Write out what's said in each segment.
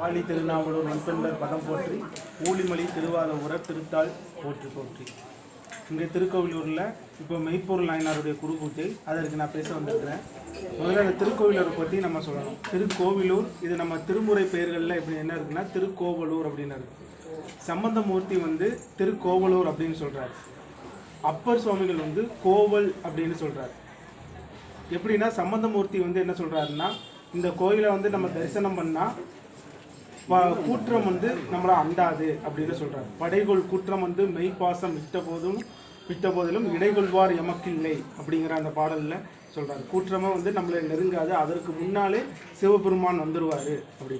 Poly Tirunavalur நண்பன்பர் பதம் போற்றி ஊழிமொழி திருவாத உர திருத்தாள் போற்றி போற்றி. இங்கே திருக்கோவிலூரில் இப்போ மெய்ப்பொருள் நாயனாருடைய குரு அதற்கு நான் பேச வந்திருக்கிறேன். முதல்ல அந்த திருக்கோவிலூரை பற்றி நம்ம சொல்லணும். திருக்கோவிலூர் இது நம்ம திருமுறை பெயர்களில் இப்படி என்ன இருக்குன்னா திருக்கோவலூர் அப்படின்னு இருக்கு. சம்பந்தமூர்த்தி வந்து திருக்கோவலூர் அப்படின்னு சொல்கிறார் அப்பர் சுவாமிகள் வந்து கோவல் அப்படின்னு சொல்கிறார் எப்படின்னா சம்பந்தமூர்த்தி வந்து என்ன சொல்கிறாருன்னா இந்த கோயிலை வந்து நம்ம தரிசனம் பண்ணால் கூற்றம் வந்து நம்மளை அண்டாது அப்படின்னு சொல்றாரு. படைகொள் கூற்றம் வந்து மெய்ப்பாசம் விட்ட போதும் விட்ட போதிலும் இடைகொள்வார் எமக்கில்லை அப்படிங்கிற அந்த பாடல்ல சொல்றாரு. கூற்றமா வந்து நம்மளை நெருங்காது அதற்கு முன்னாலே சிவபெருமான் வந்துருவாரு அப்படி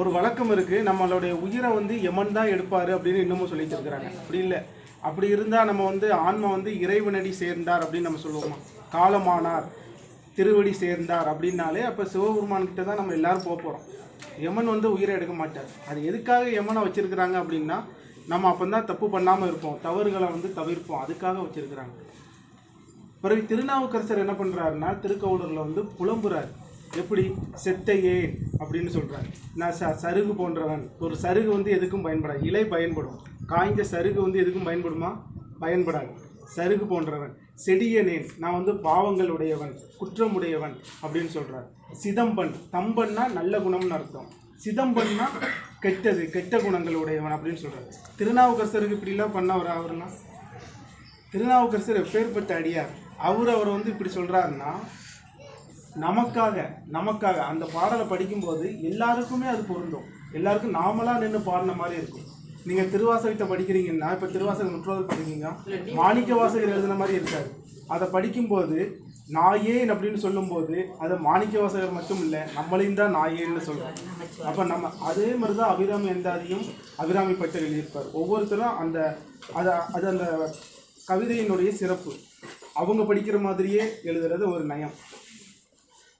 ஒரு வழக்கம் இருக்கு நம்மளுடைய உயிரை வந்து எமன் தான் எடுப்பாரு அப்படின்னு இன்னமும் சொல்லிட்டு இருக்கிறாங்க. அப்படி இல்லை. அப்படி இருந்தா நம்ம வந்து ஆன்மா வந்து இறைவனடி சேர்ந்தார் அப்படின்னு நம்ம சொல்லுவோமா? காலமானார் திருவடி சேர்ந்தார் அப்படின்னாலே அப்போ சிவபெருமான் கிட்ட தான் நம்ம எல்லாரும் போக போகிறோம் யமன் வந்து உயிரை எடுக்க மாட்டார். அது எதுக்காக யமனை வச்சிருக்கிறாங்க அப்படின்னா நம்ம அப்போ தான் தப்பு பண்ணாமல் இருப்போம். தவறுகளை வந்து தவிர்ப்போம். அதுக்காக வச்சிருக்கிறாங்க. பிறகு திருநாவுக்கரசர் என்ன பண்ணுறாருன்னா திருக்கவுடரில் வந்து புலம்புறார். எப்படி? செத்தையே அப்படின்னு சொல்கிறார் நான் ச சருகு போன்றவன். ஒரு சருகு வந்து எதுக்கும் பயன்படாது. இலை பயன்படும். காய்ந்த சருகு வந்து எதுக்கும் பயன்படுமா? பயன்படாது. சருகு போன்றவன் செடியனேன் நான் வந்து பாவங்களுடையவன் குற்றமுடையவன் குற்றம் உடையவன் அப்படின்னு சொல்கிறார் சிதம்பன் தம்பன்னா நல்ல குணம்னு அர்த்தம். சிதம்பன்னா கெட்டது கெட்ட குணங்கள் உடையவன் அப்படின்னு சொல்கிறார் திருநாவுக்கரசருக்கு இப்படிலாம் பண்ணவர் அவர்லாம் திருநாவுக்கரசர் எப்பேற்பட்ட அடியார்? அவர் அவரை வந்து இப்படி சொல்கிறாருன்னா நமக்காக நமக்காக அந்த பாடலை படிக்கும்போது எல்லாருக்குமே அது பொருந்தும். எல்லாருக்கும் நாமளாக நின்று பாடின மாதிரி இருக்கும். நீங்க திருவாசகத்தை படிக்கிறீங்கன்னா இப்ப திருவாசகம் முற்றோதல் படிக்கிறீங்க. மாணிக்க வாசகர் எழுதின மாதிரி இருக்காது. அதை படிக்கும்போது நாயேன் அப்படின்னு சொல்லும்போது அது மாணிக்க வாசகர் மட்டும் இல்லை நம்மளையும் தான் நாயேன்னு சொல்றோம் அப்ப நம்ம அதே மாதிரி தான் அபிராமி எந்தாதியும் அபிராமி பட்டர் எழுதியிருப்பார். ஒவ்வொருத்தரும் அந்த அது அது அந்த கவிதையினுடைய சிறப்பு. அவங்க படிக்கிற மாதிரியே எழுதுறது ஒரு நயம்.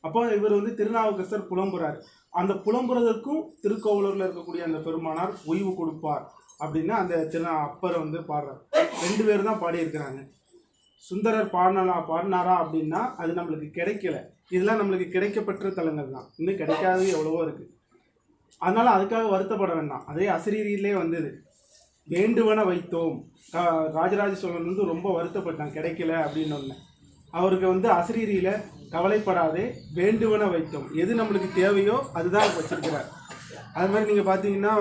அப்போ இவர் வந்து திருநாவுக்கரசர் புலம்புறார். அந்த புலம்புறதற்கும் திருக்கோவலூர்ல இருக்கக்கூடிய அந்த பெருமானார் ஓய்வு கொடுப்பார். அப்படின்னு அந்த திரு அப்பர் வந்து பாடுறார். ரெண்டு பேர் தான் பாடியிருக்கிறாங்க. சுந்தரர் பாடினா பாடினாரா அப்படின்னா அது நம்மளுக்கு கிடைக்கல. இதெல்லாம் நம்மளுக்கு கிடைக்கப்பெற்ற தலங்கள் தான். இன்னும் கிடைக்காதது எவ்வளவோ இருக்கு. அதனால அதுக்காக வருத்தப்பட வேண்டாம். அதே அசிரீரியிலே வந்தது. வேண்டுவன வைத்தோம். ராஜராஜ சோழன் வந்து ரொம்ப வருத்தப்பட்டான். கிடைக்கல அப்படின்னு ஒன்று அவருக்கு வந்து அசிரீரியில கவலைப்படாதே வேண்டுவன வைத்தோம். எது நம்மளுக்கு தேவையோ அதுதான் வச்சிருக்கிறார். அது மாதிரி நீங்கள் பார்த்தீங்கன்னா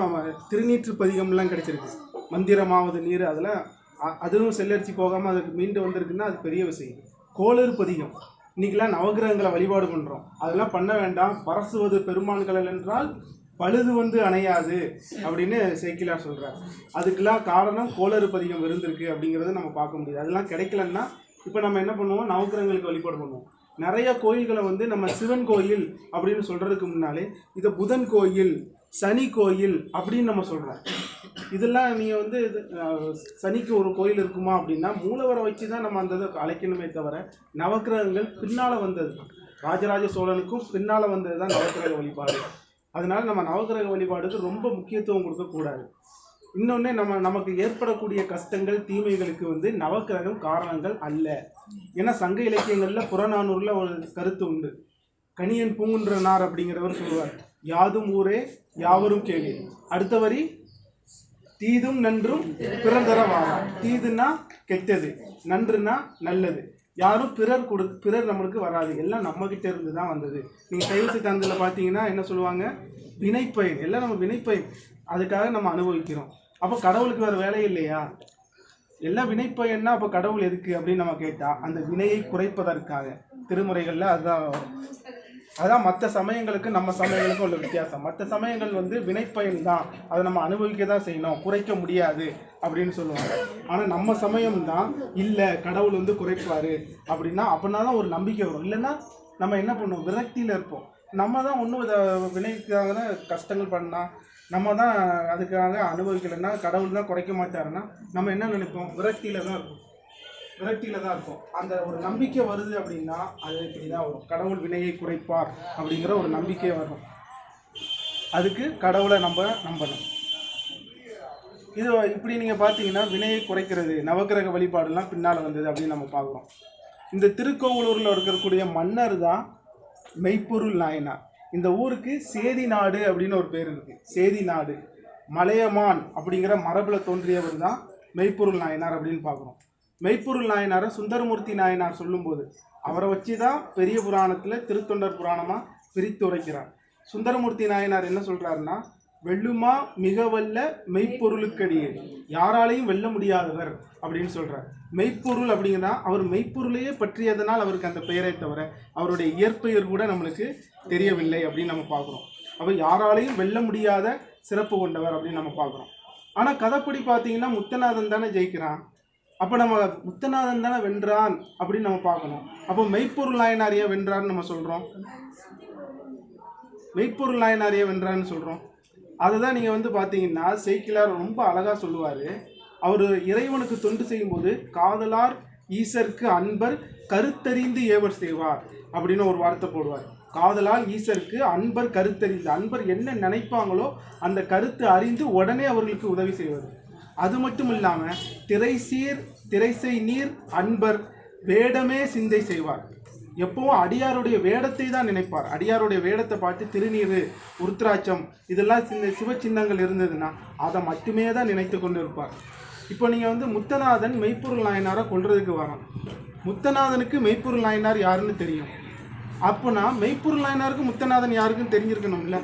திருநீற்று பதிகம்லாம் கிடைச்சிருக்கு. மந்திரமாவது நீர் அதெல்லாம் அ- அதுவும் செல்லரிச்சு போகாமல் அதுக்கு மீண்டு வந்திருக்குன்னா அது பெரிய விஷயம். கோளறு பதிகம். இன்னைக்கெல்லாம் நவகிரகங்களை வழிபாடு பண்ணுறோம் அதெல்லாம் பண்ண வேண்டாம். பரசுவது பெருமான்கள் என்றால் பழுது வந்து அணையாது அப்படின்னு சேக்கிலார் சொல்கிறார் அதுக்கெல்லாம் காரணம் கோளறு பதிகம் இருந்திருக்கு அப்படிங்கிறத நம்ம பார்க்க முடியுது. அதெல்லாம் கிடைக்கலன்னா இப்போ நம்ம என்ன பண்ணுவோம்? நவக்கிரகங்களுக்கு வழிபாடு பண்ணுவோம். நிறைய கோயில்களை வந்து நம்ம சிவன் கோயில் அப்படின்னு சொல்கிறதுக்கு முன்னாலே இதை புதன் கோயில் சனி கோயில் அப்படின்னு நம்ம சொல்கிறோம் இதெல்லாம் நீங்கள் வந்து இது, சனிக்கு ஒரு கோயில் இருக்குமா அப்படின்னா மூலவரை வச்சு தான் நம்ம அந்த இதை அழைக்கணுமே தவிர நவக்கிரகங்கள் பின்னால் வந்தது. ராஜராஜ சோழனுக்கும் பின்னால் வந்தது தான் நவக்கிரக வழிபாடு. அதனால் நம்ம நவக்கிரக வழிபாடுக்கு ரொம்ப முக்கியத்துவம் கொடுக்கக்கூடாது இன்னொன்று நம்ம நமக்கு ஏற்படக்கூடிய கஷ்டங்கள் தீமைகளுக்கு வந்து நவக்கிரகம் காரணங்கள் அல்ல. ஏன்னா சங்க இலக்கியங்களில் புறநானூரில் ஒரு கருத்து உண்டு. கணியன் பூங்குன்றனார் அப்படிங்கிறவர் சொல்லுவார். யாதும் ஊரே யாவரும் கேள்வி அடுத்த வரி தீதும் நன்றும் பிறந்தரவாரா? தீதுன்னா கெட்டது நன்றுனா நல்லது. யாரும் பிறர் கொடு பிறர் நம்மளுக்கு வராது. எல்லாம் நம்ம கிட்ட இருந்து தான் வந்தது. நீங்க சைவ சித்தாந்தத்தில் பார்த்தீங்கன்னா என்ன சொல்லுவாங்க? வினைப்பயன். எல்லாம் நம்ம வினைப்பயன். அதுக்காக நம்ம அனுபவிக்கிறோம். அப்போ கடவுளுக்கு வேற வேலை இல்லையா? எல்லாம் வினைப்பயன்னா அப்போ கடவுள் எதுக்கு அப்படின்னு நம்ம கேட்டா அந்த வினையை குறைப்பதற்காக. திருமுறைகள்ல அதுதான் அதான் மற்ற சமயங்களுக்கு நம்ம சமயங்களுக்கும் உள்ள வித்தியாசம். மற்ற சமயங்கள் வந்து வினைப்பயன் தான் அதை நம்ம அனுபவிக்க தான் செய்யணும். குறைக்க முடியாது அப்படின்னு சொல்லுவாங்க. ஆனால் நம்ம சமயம் தான் இல்லை கடவுள் வந்து குறைப்பாரு அப்படின்னா அப்படின்னா தான் ஒரு நம்பிக்கை வரும். இல்லைன்னா நம்ம என்ன பண்ணுவோம்? விரக்தியில் இருப்போம். நம்ம தான் ஒன்றும் இதை வினைக்காக தான் கஷ்டங்கள் பண்ணால் நம்ம தான் அதுக்காக அனுபவிக்கலைன்னா கடவுள் தான் குறைக்க மாட்டாருன்னா நம்ம என்ன நினைப்போம்? விரக்தியில் தான் இருப்போம். விரக்தியில தான் இருக்கும். அந்த ஒரு நம்பிக்கை வருது அப்படின்னா அது இப்படி தான் வரும் கடவுள் வினையை குறைப்பார் அப்படிங்கிற ஒரு நம்பிக்கை வரும். அதுக்கு கடவுளை நம்ம நம்பணும். இது இப்படி நீங்கள் பார்த்தீங்கன்னா வினையை குறைக்கிறது நவக்கிரக வழிபாடுலாம் பின்னால் வந்தது அப்படின்னு நம்ம பார்க்குறோம். இந்த திருக்கோவலூரில் இருக்கக்கூடிய மன்னர் தான் மெய்ப்பொருள் நாயனார். இந்த ஊருக்கு சேதி நாடு அப்படின்னு ஒரு பேர் இருக்குது சேதி நாடு. மலையமான் அப்படிங்கிற மரபில் தோன்றியவர் தான் மெய்ப்பொருள் நாயனார் அப்படின்னு பார்க்குறோம். மெய்ப்பொருள் நாயனாரை சுந்தரமூர்த்தி நாயனார் சொல்லும்போது அவரை வச்சு தான் பெரிய புராணத்தில் திருத்தொண்டர் புராணமாக பிரித்து உரைக்கிறார். சுந்தரமூர்த்தி நாயனார் என்ன சொல்கிறாருன்னா வெல்லுமா மிக வல்ல மெய்ப்பொருளுக்கடியே யாராலையும் வெல்ல முடியாதவர் அப்படின்னு சொல்கிறார் மெய்ப்பொருள் அப்படிங்கிறா அவர் மெய்ப்பொருளையே பற்றியதனால் அவருக்கு அந்த பெயரை தவிர அவருடைய இயற்பெயர் கூட நம்மளுக்கு தெரியவில்லை அப்படின்னு நம்ம பார்க்குறோம். அவர் யாராலையும் வெல்ல முடியாத சிறப்பு கொண்டவர் அப்படின்னு நம்ம பார்க்குறோம். ஆனால் கதைப்படி பார்த்தீங்கன்னா முத்தநாதன் தானே ஜெயிக்கிறான். அப்போ நம்ம முத்தநாதன் தானே வென்றான் அப்படின்னு நம்ம பார்க்கணும். அப்போ மெய்ப்பொருள் நாயனாரியா வென்றான்னு நம்ம சொல்கிறோம் மெய்ப்பொருள் நாயனாரியா வென்றான்னு சொல்கிறோம் அதை தான் நீங்கள் வந்து பார்த்தீங்கன்னா செய்கிலார் ரொம்ப அழகாக சொல்லுவார். அவர் இறைவனுக்கு தொண்டு செய்யும்போது காதலார் ஈசருக்கு அன்பர் கருத்தறிந்து ஏவர் செய்வார் அப்படின்னு ஒரு வார்த்தை போடுவார். காதலால் ஈசருக்கு அன்பர் கருத்தறிந்து அன்பர் என்ன நினைப்பாங்களோ அந்த கருத்து அறிந்து உடனே அவர்களுக்கு உதவி செய்வது அது மட்டும் இல்லாமல் திரைசீர் திரைசை நீர் அன்பர் வேடமே சிந்தை செய்வார். எப்பவும் அடியாருடைய வேடத்தை தான் நினைப்பார். அடியாருடைய வேடத்தை பார்த்து திருநீர் உருத்ராட்சம் இதெல்லாம் சின்ன சிவ சின்னங்கள் இருந்ததுன்னா அதை மட்டுமே தான் நினைத்து கொண்டு இருப்பார் இப்போ நீங்கள் வந்து முத்தநாதன் மெய்ப்பொருள் நாயனாரை கொள்றதுக்கு வரோம் முத்தநாதனுக்கு மெய்ப்பொருள் நாயனார் யாருன்னு தெரியும். அப்போனா மெய்ப்பொருள் நாயனாருக்கு முத்தநாதன் யாருக்குன்னு தெரிஞ்சிருக்கணும்ல?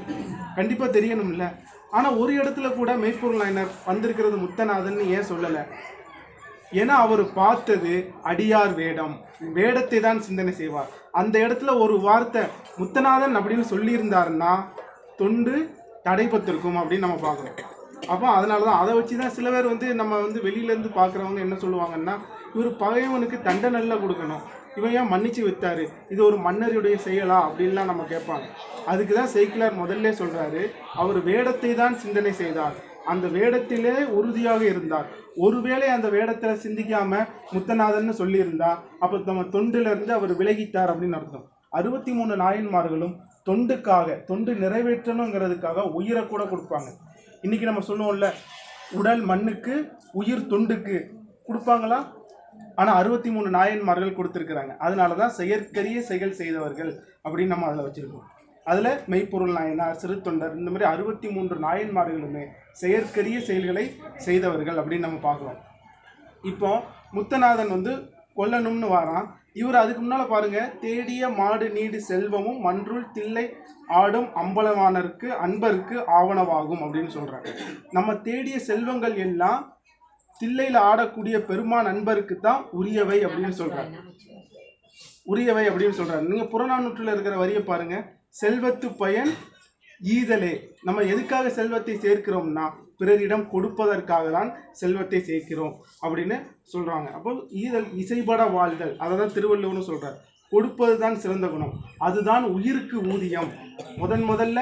கண்டிப்பாக தெரியணும்ல? ஆனால் ஒரு இடத்துல கூட மெய்ப்பொருள் நாயனர் வந்திருக்கிறது முத்தநாதன் ஏன் சொல்லலை? ஏன்னா அவர் பார்த்தது அடியார் வேடம். வேடத்தை தான் சிந்தனை செய்வார். அந்த இடத்துல ஒரு வார்த்தை முத்தநாதன் அப்படின்னு சொல்லியிருந்தாருன்னா தொண்டு தடைப்பட்டிருக்கும் அப்படின்னு நம்ம பார்க்குறோம். அப்போ அதனால தான் அதை வச்சு தான் சில பேர் வந்து நம்ம வந்து வெளியிலேருந்து பார்க்குறவங்க என்ன சொல்லுவாங்கன்னா இவர் பகைவனுக்கு தண்டனை கொடுக்கணும். இவன் ஏன் மன்னிச்சு வித்தாரு இது ஒரு மன்னருடைய செயலா? அப்படின்லாம் நம்ம கேட்பாங்க. அதுக்கு தான் செய்கிலார் முதல்ல சொல்றாரு அவர் வேடத்தை தான் சிந்தனை செய்தார். அந்த வேடத்திலே உறுதியாக இருந்தார். ஒருவேளை அந்த வேடத்தில் சிந்திக்காம முத்தநாதன் சொல்லியிருந்தா அப்போ நம்ம தொண்டிலிருந்து அவர் விலகிட்டார் அப்படின்னு அர்த்தம். அறுபத்தி மூணு நாயன்மார்களும் தொண்டுக்காக தொண்டு நிறைவேற்றணுங்கிறதுக்காக உயிரை கூட கொடுப்பாங்க. இன்னைக்கு நம்ம சொல்லுவோம்ல உடல் மண்ணுக்கு உயிர் தொண்டுக்கு. கொடுப்பாங்களா? ஆனால் அறுபத்தி மூணு நாயன்மார்கள் கொடுத்துருக்குறாங்க. அதனால தான் செயற்கரிய செயல் செய்தவர்கள் அப்படின்னு நம்ம அதில் வச்சுருக்கோம். அதில் மெய்ப்பொருள் நாயனார் சிறு தொண்டர் இந்த மாதிரி அறுபத்தி மூன்று நாயன்மார்களுமே செயற்கரிய செயல்களை செய்தவர்கள் அப்படின்னு நம்ம பார்க்குறோம். இப்போ முத்தநாதன் வந்து கொல்லணும்னு வாரான். இவர் அதுக்கு முன்னால் பாருங்க தேடிய மாடு நீடு செல்வமும் மன்றுள் தில்லை ஆடும் அம்பலவானருக்கு அன்பருக்கு ஆவணவாகும் அப்படின்னு சொல்றாங்க நம்ம தேடிய செல்வங்கள் எல்லாம் தில்லையில் ஆடக்கூடிய பெருமான் நண்பருக்கு தான் உரியவை அப்படின்னு சொல்கிறாங்க உரியவை அப்படின்னு சொல்கிறார் நீங்கள் புறநானூற்றில் இருக்கிற வரியை பாருங்கள் செல்வத்து பயன் ஈதலே. நம்ம எதுக்காக செல்வத்தை சேர்க்கிறோம்னா பிறரிடம் கொடுப்பதற்காக தான் செல்வத்தை சேர்க்கிறோம் அப்படின்னு சொல்கிறாங்க அப்போ ஈதல் இசைபட வாழ்தல் அதை தான் திருவள்ளுவர்னு சொல்கிறார் கொடுப்பது தான் சிறந்த குணம். அதுதான் உயிருக்கு ஊதியம். முதன் முதல்ல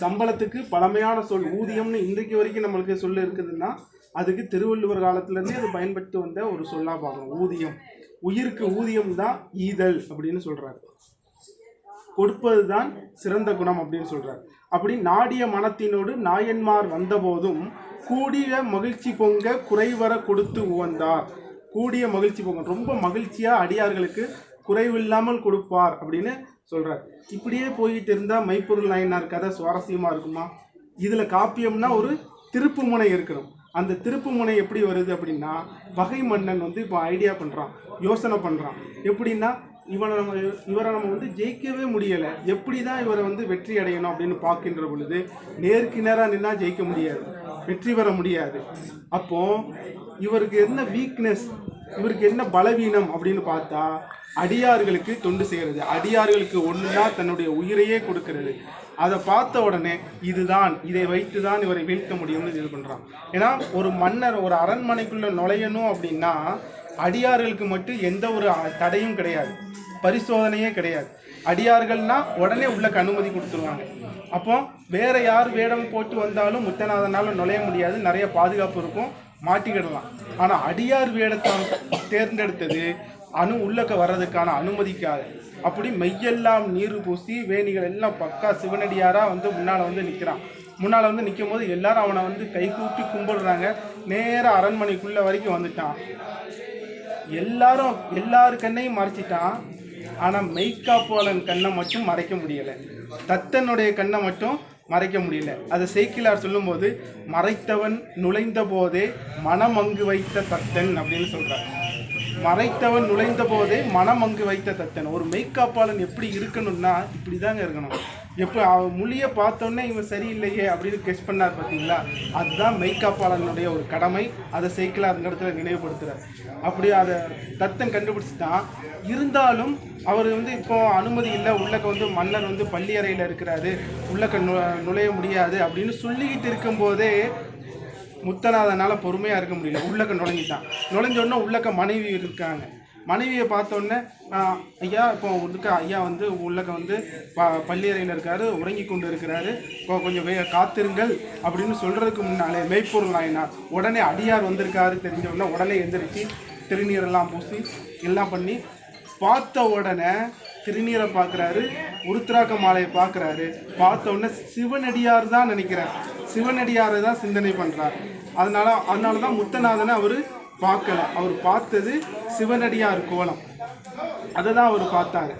சம்பளத்துக்கு பழமையான சொல் ஊதியம்னு இன்றைக்கு வரைக்கும் நம்மளுக்கு சொல்ல இருக்குதுன்னா அதுக்கு திருவள்ளுவர் காலத்துலேருந்தே அது பயன்படுத்தி வந்த ஒரு சொல்லா பார்க்கணும் ஊதியம். உயிருக்கு ஊதியம் தான் ஈதல் அப்படின்னு சொல்கிறார் கொடுப்பது தான் சிறந்த குணம் அப்படின்னு சொல்கிறார் அப்படி நாடிய மனத்தினோடு நாயன்மார் வந்தபோதும் கூடிய மகிழ்ச்சி பொங்க குறைவர கொடுத்து உவந்தார். கூடிய மகிழ்ச்சி பொங்க ரொம்ப மகிழ்ச்சியாக அடியார்களுக்கு குறைவில்லாமல் கொடுப்பார் அப்படின்னு சொல்கிறார் இப்படியே போயிட்டு இருந்தால் மைப்பொருள் நாயனார் கதை சுவாரஸ்யமாக இருக்குமா? இதில் காப்பியம்னா ஒரு திருப்பு முனை இருக்கணும். அந்த திருப்பு முனை எப்படி வருது அப்படின்னா வகை மன்னன் வந்து இப்போ ஐடியா பண்ணுறான் யோசனை பண்ணுறான் எப்படின்னா இவனை நம்ம இவரை நம்ம வந்து ஜெயிக்கவே முடியலை. எப்படி தான் இவரை வந்து வெற்றி அடையணும் அப்படின்னு பார்க்கின்ற பொழுது நேருக்கு நேராக நின்னா ஜெயிக்க முடியாது. வெற்றி பெற முடியாது. அப்போ இவருக்கு என்ன வீக்னஸ் இவருக்கு என்ன பலவீனம் அப்படின்னு பார்த்தா அடியார்களுக்கு தொண்டு செய்கிறது அடியார்களுக்கு ஒன்றுனா தன்னுடைய உயிரையே கொடுக்கிறது. அதை பார்த்த உடனே இதுதான் இதை வைத்து தான் இவரை வீழ்த்த முடியும்னு இது பண்ணுறான் ஏன்னா ஒரு மன்னர் ஒரு அரண்மனைக்குள்ளே நுழையணும் அப்படின்னா அடியார்களுக்கு மட்டும் எந்த ஒரு தடையும் கிடையாது. பரிசோதனையே கிடையாது. அடியார்கள்னா உடனே உள்ளக்கு அனுமதி கொடுத்துருவாங்க. அப்போ வேற யார் வேடம் போட்டு வந்தாலும் முத்தநாதனால் நுழைய முடியாது. நிறைய பாதுகாப்பு இருக்கும். மாட்டிக்கிடலாம். ஆனால் அடியார் வேடத்தை தேர்ந்தெடுத்தது அணு உள்ளக்க வர்றதுக்கான அனுமதிக்காக அப்படி மெய்யெல்லாம் நீர் பூசி வேணிகள் எல்லாம் பக்கா சிவனடியாரா வந்து முன்னால வந்து நிற்கிறான் முன்னால் வந்து நிற்கும் போது எல்லாரும் அவனை வந்து கைகூப்பி கும்பிடுறாங்க. நேராக அரண்மனைக்குள்ளே வரைக்கும் வந்துட்டான். எல்லாரும் எல்லார் கண்ணையும் மறைச்சிட்டான். ஆனால் மெய்காப்பாளன் கண்ணை மட்டும் மறைக்க முடியலை. தத்தனுடைய கண்ணை மட்டும் மறைக்க முடியல. அதை சேக்கிலார் சொல்லும்போது மறைத்தவன் நுழைந்த போதே மனம் அங்கு வைத்த தத்தன் அப்படின்னு சொல்கிறார் மறைத்தவன் நுழைந்த போதே மனம் அங்கு வைத்த தத்தன். ஒரு மெய்க்காப்பாளன் எப்படி இருக்கணும்னா இப்படிதாங்க இருக்கணும். எப்போ அவன் மொழியை பார்த்தோன்னே இவன் சரியில்லையே அப்படின்னு கெஸ் பண்ணார் பார்த்தீங்களா? அதுதான் மெய்க்காப்பாளனுடைய ஒரு கடமை. அதை சைக்கிளாக அந்த இடத்துல நினைவுபடுத்துறார். அப்படி அதை தத்தன் கண்டுபிடிச்சிட்டான். இருந்தாலும் அவர் வந்து இப்போ அனுமதி இல்லை. உள்ளக்க வந்து மன்னர் வந்து பள்ளி அறையில் இருக்கிறாரு. உள்ளக்க நு நுழைய முடியாது அப்படின்னு சொல்லிக்கிட்டு இருக்கும்போதே முத்தநாதனால் பொறுமையாக இருக்க முடியல. உள்ளக்க நுழைஞ்சிட்டான். நுழைஞ்சோடனே உள்ளக்க மனைவி இருக்காங்க. மனைவியை பார்த்த உடனே ஐயா இப்போ இருக்க ஐயா வந்து உள்ளக்க வந்து ப பள்ளியறையில் இருக்காரு உறங்கி கொண்டு இருக்கிறாரு இப்போ கொஞ்சம் வே காத்திருங்கள் அப்படின்னு சொல்கிறதுக்கு முன்னாலே மெய்ப்பொருள் நாயனார் உடனே அடியார் வந்திருக்காரு தெரிஞ்ச உடனே உடனே எந்திரிச்சு திருநீரெல்லாம் பூசி எல்லாம் பண்ணி பார்த்த உடனே திருநீரை பார்க்குறாரு உருத்ராக்க மாலையை பார்க்குறாரு. பார்த்த உடனே சிவனடியார் தான் நினைக்கிறார். சிவனடியாரை தான் சிந்தனை பண்ணுறார் அதனால அதனால தான் முத்தநாதனை அவர் பார்க்கல. அவர் பார்த்தது சிவனடியார் கோலம். அதை தான் அவர் பார்த்தாரு.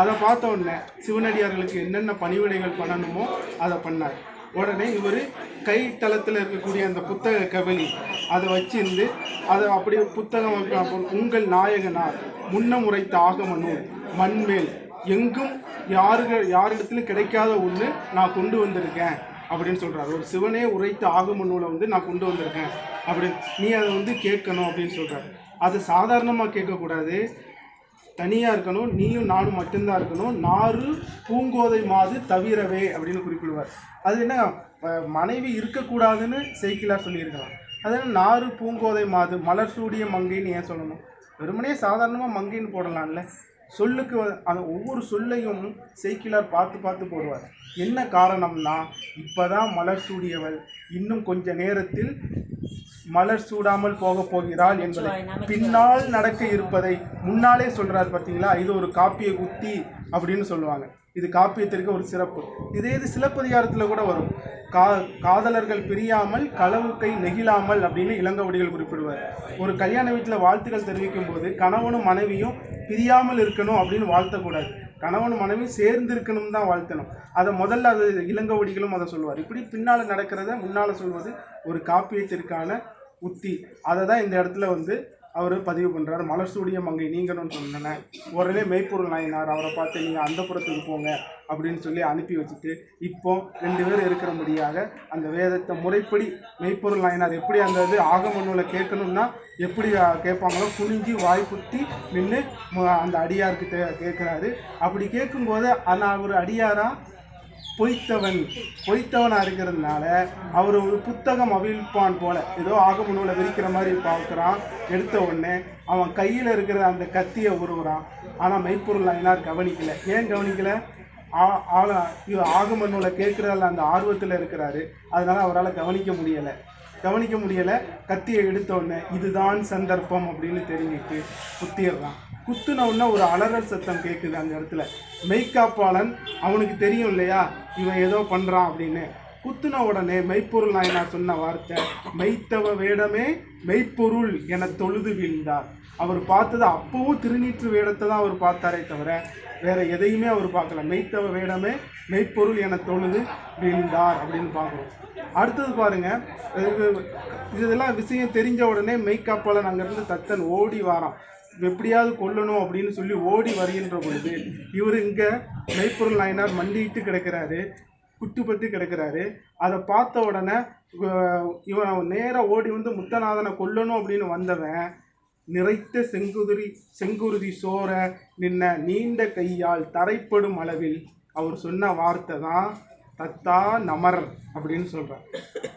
அதை பார்த்த உடனே சிவனடியார்களுக்கு என்னென்ன பணிவிடைகள் பண்ணணுமோ அதை பண்ணார். உடனே இவர் கை தளத்தில் இருக்கக்கூடிய அந்த புத்தக கவலி அதை வச்சிருந்து அதை அப்படியே புத்தகம் உங்கள் நாயகனார் முன்னம் உரைத்த ஆகம நூல் மண்மேல் எங்கும் யாருகள் யாரிடத்திலும் கிடைக்காத ஒன்று நான் கொண்டு வந்திருக்கேன் அப்படின்னு சொல்கிறார் ஒரு சிவனே உரைத்த ஆகம நூலை வந்து நான் கொண்டு வந்திருக்கேன் அப்படின்னு நீ அதை வந்து கேட்கணும் அப்படின்னு சொல்கிறார் அது சாதாரணமாக கேட்கக்கூடாது. தனியாக இருக்கணும் நீயும் நானும் மட்டும்தான் இருக்கணும். நாறு பூங்கோதை மாது தவிரவே அப்படின்னு குறிப்பிடுவார். அது என்ன மனைவி இருக்கக்கூடாதுன்னு செய்கிலார் சொல்லியிருக்கலாம். அது என்ன நாறு பூங்கோதை மாது மலர் சூடிய மங்கைன்னு ஏன் சொல்லணும்? வெறுமனே சாதாரணமாக மங்கைன்னு போடலாம்ல. சொல்லுக்கு அந்த ஒவ்வொரு சொல்லையும் செய்கிலார் பார்த்து பார்த்து போடுவார். என்ன காரணம்னா இப்பதான் மலர் சூடியவள். இன்னும் கொஞ்ச நேரத்தில் மலர் சூடாமல் போக போகிறாள் என்பதை பின்னால் நடக்க இருப்பதை முன்னாலே சொல்றார் பார்த்தீங்களா? இது ஒரு காப்பிய குத்தி அப்படின்னு சொல்லுவாங்க. இது காப்பியத்திற்கு ஒரு சிறப்பு. இதே இது சிலப்பதிகாரத்தில் கூட வரும். கா காதலர்கள் பிரியாமல் களவு கை நெகிழாமல் அப்படின்னு இளங்கவடிகள் குறிப்பிடுவார். ஒரு கல்யாண வீட்டில் வாழ்த்துக்கள் தெரிவிக்கும் போது கணவனும் மனைவியும் பிரியாமல் இருக்கணும் அப்படின்னு வாழ்த்தக்கூடாது. கணவன் மனைவி சேர்ந்து இருக்கணும் தான் வாழ்த்தணும். அதை முதல்ல அது இளங்கவடிகளும் அதை சொல்லுவார். இப்படி பின்னால் நடக்கிறத முன்னால் சொல்வது ஒரு காப்பியத்திற்கான உத்தி. அதை தான் இந்த இடத்துல வந்து அவர் பதிவு பண்ணுறாரு மலர் சூடிய மங்கை நீங்கணும்னு சொன்னேன். உடனே மெய்ப்பொருள் நாயனார் அவரை பார்த்து நீங்கள் அந்த புறத்துக்கு போங்க அப்படின்னு சொல்லி அனுப்பி வச்சுட்டு இப்போ ரெண்டு பேர் இருக்கிறபடியாக அந்த வேதத்தை முறைப்படி மெய்ப்பொருள் நாயனார் எப்படி அந்த இது ஆகம நூலை கேட்கணும்னா எப்படி கேட்பாங்களோ குனிஞ்சு வாய் குத்தி நின்று அந்த அடியார்கிட்ட கேட்குறாரு. அப்படி கேட்கும்போது ஆனால் அவர் அடியாரா? பொய்த்தவன் பொய்த்தவனாக இருக்கிறதுனால அவர் ஒரு புத்தகம் அவிழ்ப்பான் போல. ஏதோ ஆகம நூலை விரிக்கிற மாதிரி பார்க்குறான். எடுத்த உடனே அவன் கையில் இருக்கிற அந்த கத்தியை உருவுறான். ஆனால் மெய்ப்பொருள் நாயனார் கவனிக்கல. ஏன் கவனிக்கல? ஆ- ஆகம நூலை கேட்குறதில் அந்த ஆர்வத்தில் இருக்கிறாரு. அதனால் அவரால் கவனிக்க முடியலை. கவனிக்க முடியலை. கத்தியை எடுத்த உடனே இதுதான் சந்தர்ப்பம் அப்படின்னு தெரிஞ்சுட்டு குத்திடுறான். குத்துன உடனே ஒரு அலறல் சத்தம் கேட்குது அந்த இடத்துல. மெய்க்காப்பாளன் அவனுக்கு தெரியும் இல்லையா? இவன் ஏதோ பண்ணுறான் அப்படின்னு. குத்துன உடனே மெய்ப்பொருள் நாயனார் சொன்ன வார்த்தை மெய்த்தவ வேடமே மெய்ப்பொருள் என தொழுது வீழ்ந்தார். அவர் பார்த்தது அப்போவும் திருநீற்று வேடத்தை தான் அவர் பார்த்தாரே தவிர வேற எதையுமே அவர் பார்க்கல. மெய்த்தவ வேடமே மெய்ப்பொருள் என தொழுது வீழ்ந்தார் அப்படின்னு பார்க்குறோம். அடுத்தது பாருங்க இதெல்லாம் விஷயம் தெரிஞ்ச உடனே மெய்க்காப்பாளன் அங்கேருந்து தத்தன் ஓடி வாரான். எப்படியாவது கொல்லணும் அப்படின்னு சொல்லி ஓடி வருகின்ற பொழுது இவர் இங்கே மெய்ப்பொருள் நாயனார் மண்டிட்டு கிடக்கிறாரு குட்டுப்பட்டு கிடக்கிறாரு. அதை பார்த்த உடனே இவன் நேராக ஓடி வந்து முத்தநாதனை கொல்லணும் அப்படின்னு வந்தவன் நிறைத்த செங்குதிரி செங்குருதி சோர நின்ன நீண்ட கையால் தரைப்படும் அளவில் அவர் சொன்ன வார்த்தை தான் தத்தா நமர் அப்படின்னு சொல்கிறார்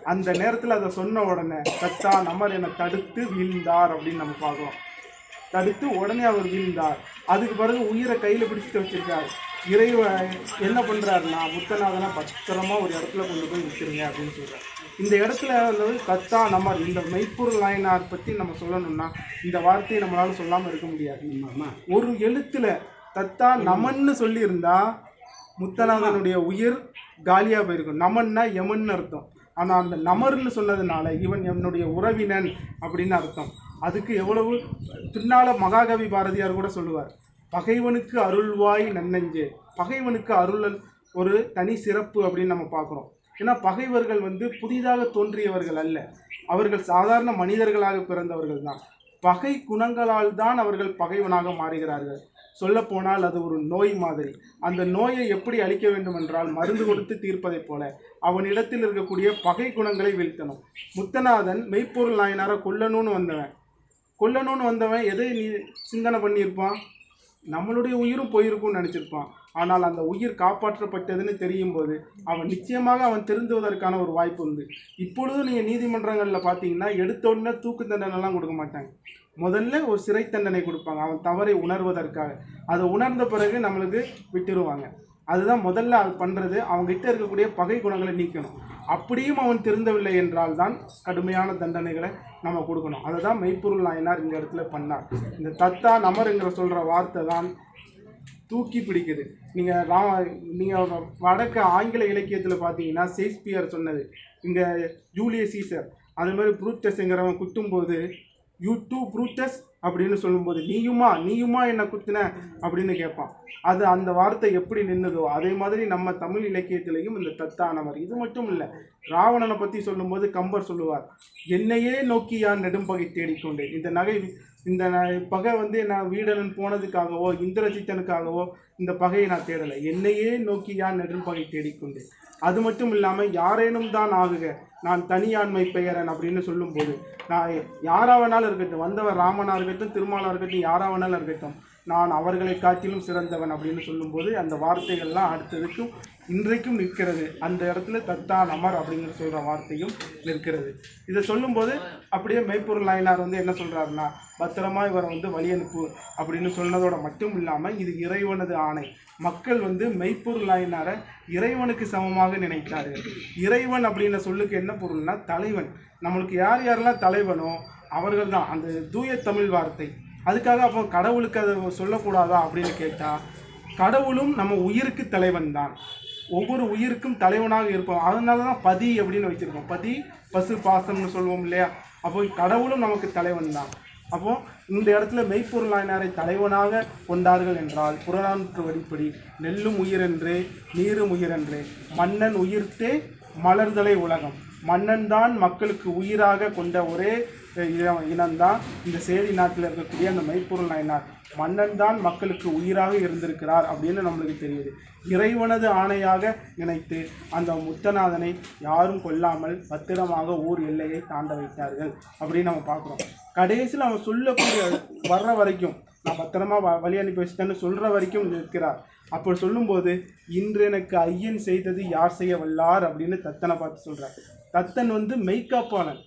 அந்த நேரத்தில் அதை சொன்ன உடனே தத்தா நமர் என தடுத்து வீழ்ந்தார் அப்படின்னு நம்ம பார்க்கலாம் தடுத்து உடனே அவர் வீழ்ந்தார். அதுக்கு பிறகு உயிரை கையில் பிடிச்சிட்டு வச்சிருக்காரு. இறைவ என்ன பண்றாருன்னா முத்தநாதனை பத்திரமா ஒரு இடத்துல கொண்டு போய் விட்டுருங்க அப்படின்னு சொல்றாரு. இந்த இடத்துல வந்து தத்தா நமர் இந்த மெய்ப்பொருள் நாயனார் பத்தி நம்ம சொல்லணும்னா இந்த வார்த்தையை நம்மளால சொல்லாம இருக்க முடியாது. ஒரு எழுத்துல தத்தா நமன்னு சொல்லியிருந்தா முத்தநாதனுடைய உயிர் காலியா போயிருக்கும். நமன்னா யமன்னு அர்த்தம். ஆனா அந்த நமர்னு சொன்னதுனால இவன் என்னுடைய உறவினன் அப்படின்னு அர்த்தம். அதுக்கு எவ்வளவு? பின்னால மகாகவி பாரதியார் கூட சொல்லுவார். பகைவனுக்கு அருள்வாய் நன்னஞ்சே. பகைவனுக்கு அருளல் ஒரு தனி சிறப்பு அப்படின்னு நம்ம பார்க்குறோம். ஏன்னா பகைவர்கள் வந்து புதிதாக தோன்றியவர்கள் அல்ல. அவர்கள் சாதாரண மனிதர்களாக பிறந்தவர்கள் தான். பகை குணங்களால் தான் அவர்கள் பகைவனாக மாறுகிறார்கள். சொல்லப்போனால் அது ஒரு நோய் மாதிரி. அந்த நோயை எப்படி அழிக்க வேண்டும் என்றால் மருந்து கொடுத்து தீர்ப்பதைப் போல அவனிடத்தில் இருக்கக்கூடிய பகை குணங்களை வீழ்த்தணும். முத்தநாதன் மெய்ப்பொருள் நாயனாராக கொல்லணும்னு வந்தவன். கொல்லணும்னு வந்தவன் எதை நீ சிந்தனை பண்ணியிருப்பான்? நம்மளுடைய உயிரும் போயிருக்கும்னு நினச்சிருப்பான். ஆனால் அந்த உயிர் காப்பாற்றப்பட்டதுன்னு தெரியும் போது அவன் நிச்சயமாக அவன் திருந்துவதற்கான ஒரு வாய்ப்பு உண்டு. இப்பொழுதும் நீங்கள் நீதிமன்றங்களில் பார்த்தீங்கன்னா எடுத்தோடனே தூக்கு தண்டனைலாம் கொடுக்க மாட்டாங்க. முதல்ல ஒரு சிறை தண்டனை கொடுப்பாங்க. அவன் தவறை உணர்வதற்காக. அதை உணர்ந்த பிறகு நம்மளுக்கு விட்டுருவாங்க. அதுதான் முதல்ல அது பண்ணுறது அவங்ககிட்ட இருக்கக்கூடிய பகை குணங்களை நீக்கணும். அப்படியும் அவன் திருந்தவில்லை என்றால் தான் கடுமையான தண்டனைகளை நம்ம கொடுக்கணும். அதை தான் மெய்ப்பொருள் நாயனார் இந்த இடத்துல பண்ணார் இந்த தத்தா நமருங்கிற சொல்கிற வார்த்தை தான் தூக்கி பிடிக்குது. நீங்கள் ரா நீங்கள் வடக்க ஆங்கில இலக்கியத்தில் பார்த்தீங்கன்னா ஷேக்ஸ்பியர் சொன்னது. இங்கே ஜூலியஸ் சீசர். அது மாதிரி புரூட்டஸ்ங்கிறவன் குத்தும்போது யூ டூ ப்ரூட்டஸ் அப்படின்னு சொல்லும்போது நீயுமா நீயுமா என்ன குத்தின? அப்படின்னு கேட்பான். அது அந்த வார்த்தை எப்படி நின்றுதோ அதே மாதிரி நம்ம தமிழ் இலக்கியத்திலையும் இந்த தத்தானவர். இது மட்டும் இல்லை ராவணனை பற்றி சொல்லும்போது கம்பர் சொல்லுவார் என்னையே நோக்கி யான் நெடும்பகை தேடிக்கொண்டேன். இந்த நகை இந்த பகை வந்து நான் வீடலன் போனதுக்காகவோ இந்திரஜித்தனுக்காகவோ இந்த பகையை நான் தேடலை. என்னையே நோக்கி யான் நெடும்பகை தேடிக்கொண்டேன். அது மட்டும் இல்லாமல் யாரேனும் தான் ஆகுக நான் தனியாண்மை பெயரன் அப்படின்னு சொல்லும்போது நான் யாரா வேணாலும் இருக்கட்டும் வந்தவர் ராமனாக இருக்கட்டும் திருமாலாக இருக்கட்டும் யாரா வேணாலும் இருக்கட்டும் நான் அவர்களை காட்டிலும் சிறந்தவன் அப்படின்னு சொல்லும்போது அந்த வார்த்தைகள்லாம் அடுத்ததுக்கும் இன்றைக்கும் நிற்கிறது. அந்த இடத்துல தத்தான் அமர் அப்படிங்கிற சொல்கிற வார்த்தையும் நிற்கிறது. இதை சொல்லும்போது அப்படியே மெய்ப்பொருள் நாயனார் வந்து என்ன சொல்கிறாருன்னா பத்திரமா இவரை வந்து வழி அனுப்பு அப்படின்னு சொன்னதோட மட்டும் இல்லாமல் இது இறைவனது ஆணை. மக்கள் வந்து மெய்ப்பொருள் நாயனாரை இறைவனுக்கு சமமாக நினைத்தார்கள். இறைவன் அப்படின்ற சொல்லுக்கு என்ன பொருள்னா தலைவன். நம்மளுக்கு யார் யாரெல்லாம் தலைவனோ அவர்கள் தான் அந்த தூய தமிழ் வார்த்தை. அதுக்காக அப்போ கடவுளுக்கு அதை சொல்லக்கூடாதா அப்படின்னு கேட்டால் கடவுளும் நம்ம உயிருக்கு தலைவன் தான் ஒவ்வொரு உயிருக்கும் தலைவனாக இருப்போம். அதனால தான் பதி அப்படின்னு வச்சுருக்கோம். பதி பசு பாசம்னு சொல்லுவோம் இல்லையா? அப்போ கடவுளும் நமக்கு தலைவன் தான் அப்போ இந்த இடத்துல மெய்ப்பொருள் நாயனாரை தலைவனாக கொண்டார்கள் என்றால் புறநானூற்று வழிப்படி நெல்லும் உயிரென்றே நீரும் உயிரென்றே. மன்னன் உயிர்த்தே மலர்தலை உலகம். மன்னன் தான் மக்களுக்கு உயிராக கொண்ட ஒரே இனம் இனம்தான் இந்த சேதி நாட்டில் இருக்கக்கூடிய அந்த மெய்ப்பொருள் நாயனார் மன்னன் தான் மக்களுக்கு உயிராக இருந்திருக்கிறார் அப்படின்னு நம்மளுக்கு தெரியுது. இறைவனது ஆணையாக நினைத்து அந்த முத்தநாதனை யாரும் கொல்லாமல் பத்திரமாக ஊர் எல்லையை தாண்ட வைத்தார்கள் அப்படின்னு நம்ம பார்க்குறோம். கடைசியில் அவன் சொல்லக்கூடிய வர்ற வரைக்கும் நான் பத்திரமா வ- வழி அனுப்பி வச்சிட்டேன்னு சொல்கிற வரைக்கும் நிற்கிறார் அப்போ சொல்லும்போது இன்று எனக்கு ஐயன் செய்தது யார் செய்ய வல்லார் அப்படின்னு தத்தனை பார்த்து சொல்கிறார் தத்தன் வந்து மெய்காப்பாளன்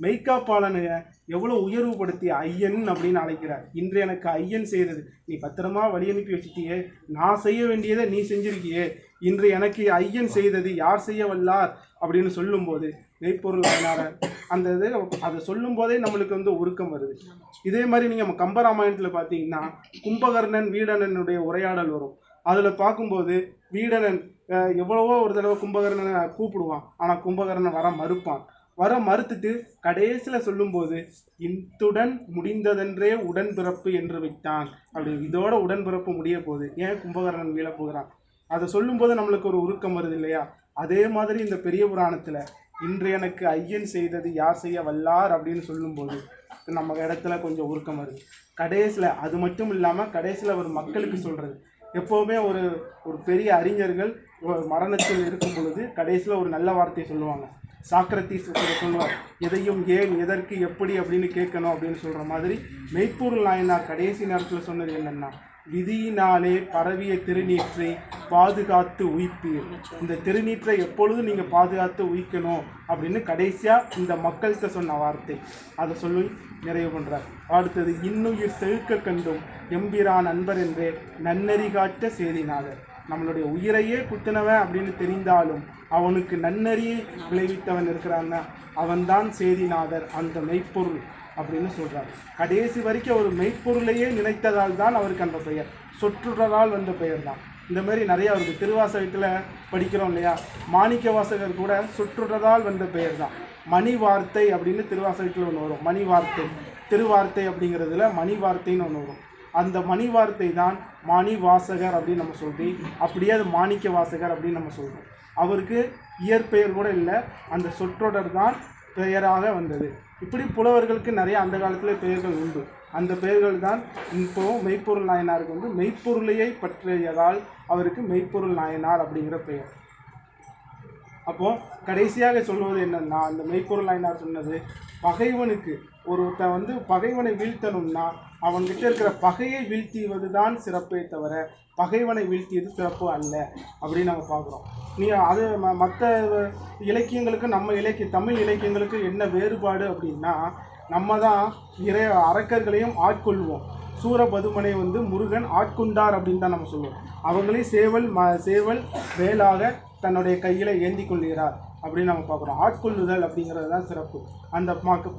மெய்காப்பாளனை எவ்வளோ உயர்வுபடுத்தி ஐயன் அப்படின்னு அழைக்கிறார். இன்று எனக்கு ஐயன் செய்தது நீ பத்திரமா வழி அனுப்பி வச்சுட்டியே நான் செய்ய வேண்டியதை நீ செஞ்சிருக்கியே இன்று எனக்கு ஐயன் செய்தது யார் செய்ய வல்லார் அப்படின்னு சொல்லும்போது மெய்ப்பொருள் ஆனார அந்த இது அதை சொல்லும் போதே நம்மளுக்கு வந்து உருக்கம் வருது. இதே மாதிரி நீங்கள் கம்பராமாயணத்தில் பார்த்தீங்கன்னா கும்பகர்ணன் வீடனனுடைய உரையாடல் வரும். அதில் பார்க்கும்போது வீடனன் எவ்வளவோ ஒரு தடவை கும்பகர்ணனை கூப்பிடுவான். ஆனால் கும்பகர்ணன் வர மறுப்பான். வர மறுத்துட்டு கடைசியில் சொல்லும்போது இத்துடன் முடிந்ததென்றே உடன்பிறப்பு என்று வைத்தான் அப்படி இதோட உடன்பிறப்பு முடிய போகுது. ஏன் கும்பகர்ணன் வீழ போகிறான்? அதை சொல்லும்போது நம்மளுக்கு ஒரு உருக்கம் வருது இல்லையா? அதே மாதிரி இந்த பெரிய புராணத்தில் இன்று எனக்கு ஐயன் செய்தது யார் செய்ய வல்லார் அப்படின்னு சொல்லும்போது நம்ம இடத்துல கொஞ்சம் உருக்கம் வருது. கடைசியில் அது மட்டும் இல்லாமல் கடைசியில் ஒரு மக்களுக்கு சொல்கிறது எப்போவுமே ஒரு ஒரு பெரிய அறிஞர்கள் ஒரு மரணத்தில் இருக்கும் பொழுது கடைசியில் ஒரு நல்ல வார்த்தையை சொல்லுவாங்க. சாக்ரத்தீஸ் சொல்லுவார் எதையும் ஏன் எதற்கு எப்படி அப்படின்னு கேட்கணும் அப்படின்னு சொல்கிற மாதிரி மெய்ப்பூர் நாயனார் கடைசி நேரத்தில் சொன்னது என்னன்னா விதியினாலே பரவிய திருநீற்றை பாதுகாத்து உயிப்பீர் இந்த திருநீற்றை எப்பொழுதும் நீங்கள் பாதுகாத்து உயிக்கணும் அப்படின்னு கடைசியாக இந்த மக்கள்கிட்ட சொன்ன வார்த்தை. அதை சொல்லி நிறைவு பண்ணுறார் அடுத்தது இன்னுயிர் செழுக்க கண்டும் எம்பிரான் அன்பர் என்றே நன்னறிகாட்ட காட்ட நம்மளுடைய உயிரையே குத்தினவன் அப்படின்னு தெரிந்தாலும் அவனுக்கு நன்னறியை விளைவித்தவன் இருக்கிறான்னா அவன்தான் சேதிநாதர் அந்த மெய்ப்பொருள். அப்படின்னு சொல்கிறார் கடைசி வரைக்கும் ஒரு மெய்ப்பொருளையே நினைத்ததால் தான் அவருக்கு அந்த பெயர். சொற்றுடரால் வந்த பெயர் தான். இந்த மாதிரி நிறையா அவருக்கு திருவாசகத்தில் படிக்கிறோம் இல்லையா? மாணிக்க வாசகர் கூட சுற்றுடரால் வந்த பெயர் தான். மணி வார்த்தை அப்படின்னு திருவாசகத்தில் ஒன்று வரும். மணி வார்த்தை. திருவார்த்தை அப்படிங்கிறதுல மணி வார்த்தைன்னு ஒன்று வரும். அந்த மணி வார்த்தை தான் மணி வாசகர் அப்படின்னு நம்ம சொல்லி அப்படியே அது மாணிக்க வாசகர் அப்படின்னு நம்ம சொல்கிறோம் அவருக்கு இயற்பெயர் கூட இல்லை. அந்த சொற்றொடர் தான் பெயராக வந்தது. இப்படி புலவர்களுக்கு நிறைய அந்த காலத்தில் பெயர்கள் உண்டு. அந்த பெயர்கள் தான் இப்போ மெய்ப்பொருள் நாயனாருக்கு வந்து மெய்ப்பொருளையை பற்றியதால் அவருக்கு மெய்ப்பொருள் நாயனார் அப்படிங்கிற பெயர். அப்போது கடைசியாக சொல்வது என்னன்னா அந்த மெய்ப்பொருள் நாயனார் சொன்னது பகைவனுக்கு ஒருத்தன் வந்து பகைவனை வீழ்த்தணும்னா அவன்கிட்ட இருக்கிற பகையை வீழ்த்திவது தான் சிறப்பே தவிர பகைவனை வீழ்த்தியது சிறப்பு அல்ல அப்படின்னு நம்ம பார்க்குறோம். நீ அது மற்ற இலக்கியங்களுக்கு நம்ம இலக்கிய தமிழ் இலக்கியங்களுக்கு என்ன வேறுபாடு அப்படின்னா நம்ம தான் இறை அரக்கர்களையும் ஆட்கொள்வோம். சூரபதுமனை வந்து முருகன் ஆட்கொண்டார் அப்படின்னு தான் நம்ம சொல்லுவோம். அவங்களே சேவல் ம சேவல் வேலாக தன்னுடைய கையில் ஏந்தி கொள்கிறார் அப்படின்னு நம்ம பார்க்குறோம். ஆட்கொள்ளுதல் அப்படிங்கிறது தான் சிறப்பு. அந்த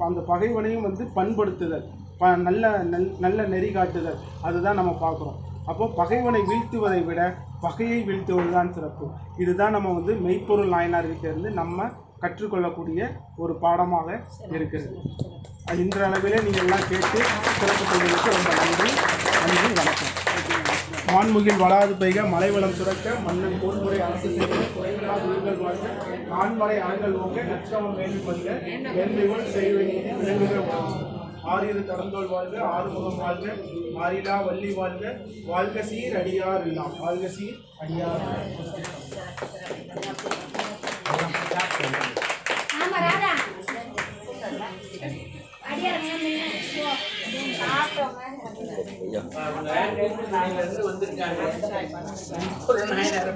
அந்த பகைவனையும் வந்து பண்படுத்துதல் ப நல்ல நல் நல்ல நெறி காட்டுதல் அதுதான் நம்ம பார்க்குறோம். அப்போது பகைவனை வீழ்த்துவதை விட பகையை வீழ்த்துவது தான் சிறப்பு. இதுதான் நம்ம வந்து மெய்ப்பொருள் நாயனார்கிட்டேருந்து நம்ம கற்றுக்கொள்ளக்கூடிய ஒரு பாடமாக இருக்கிறது. இன்றளவிலே இன்ற அளவிலே நீங்கள் எல்லாம் கேட்டு சிறப்பு கொள்வதற்கு ரொம்ப நன்றி. நன்றி வணக்கம். வான்முகில் வளாது பெய்க மலைவளம் சுரக்க மன்னன் போன்முறை அரசு செய்க குறைவில்லாத உயிர்கள் வாழ்க நான்மறை ஆண்கள் ஓங்க நச்சவம் வேண்டி பல்க என்மைகள் செய்வை நீதி விளங்குக வாழ்க. ஆறிரு கடந்தோள் வாழ்க ஆறுமுகம் வாழ்க மாறிலா வள்ளி வாழ்க வாழ்க சீர் அடியார் எல்லாம். வாழ்க சீர் அடியார் நாயிலிருந்து வந்திருக்காங்க ஒரு நாயனாரை.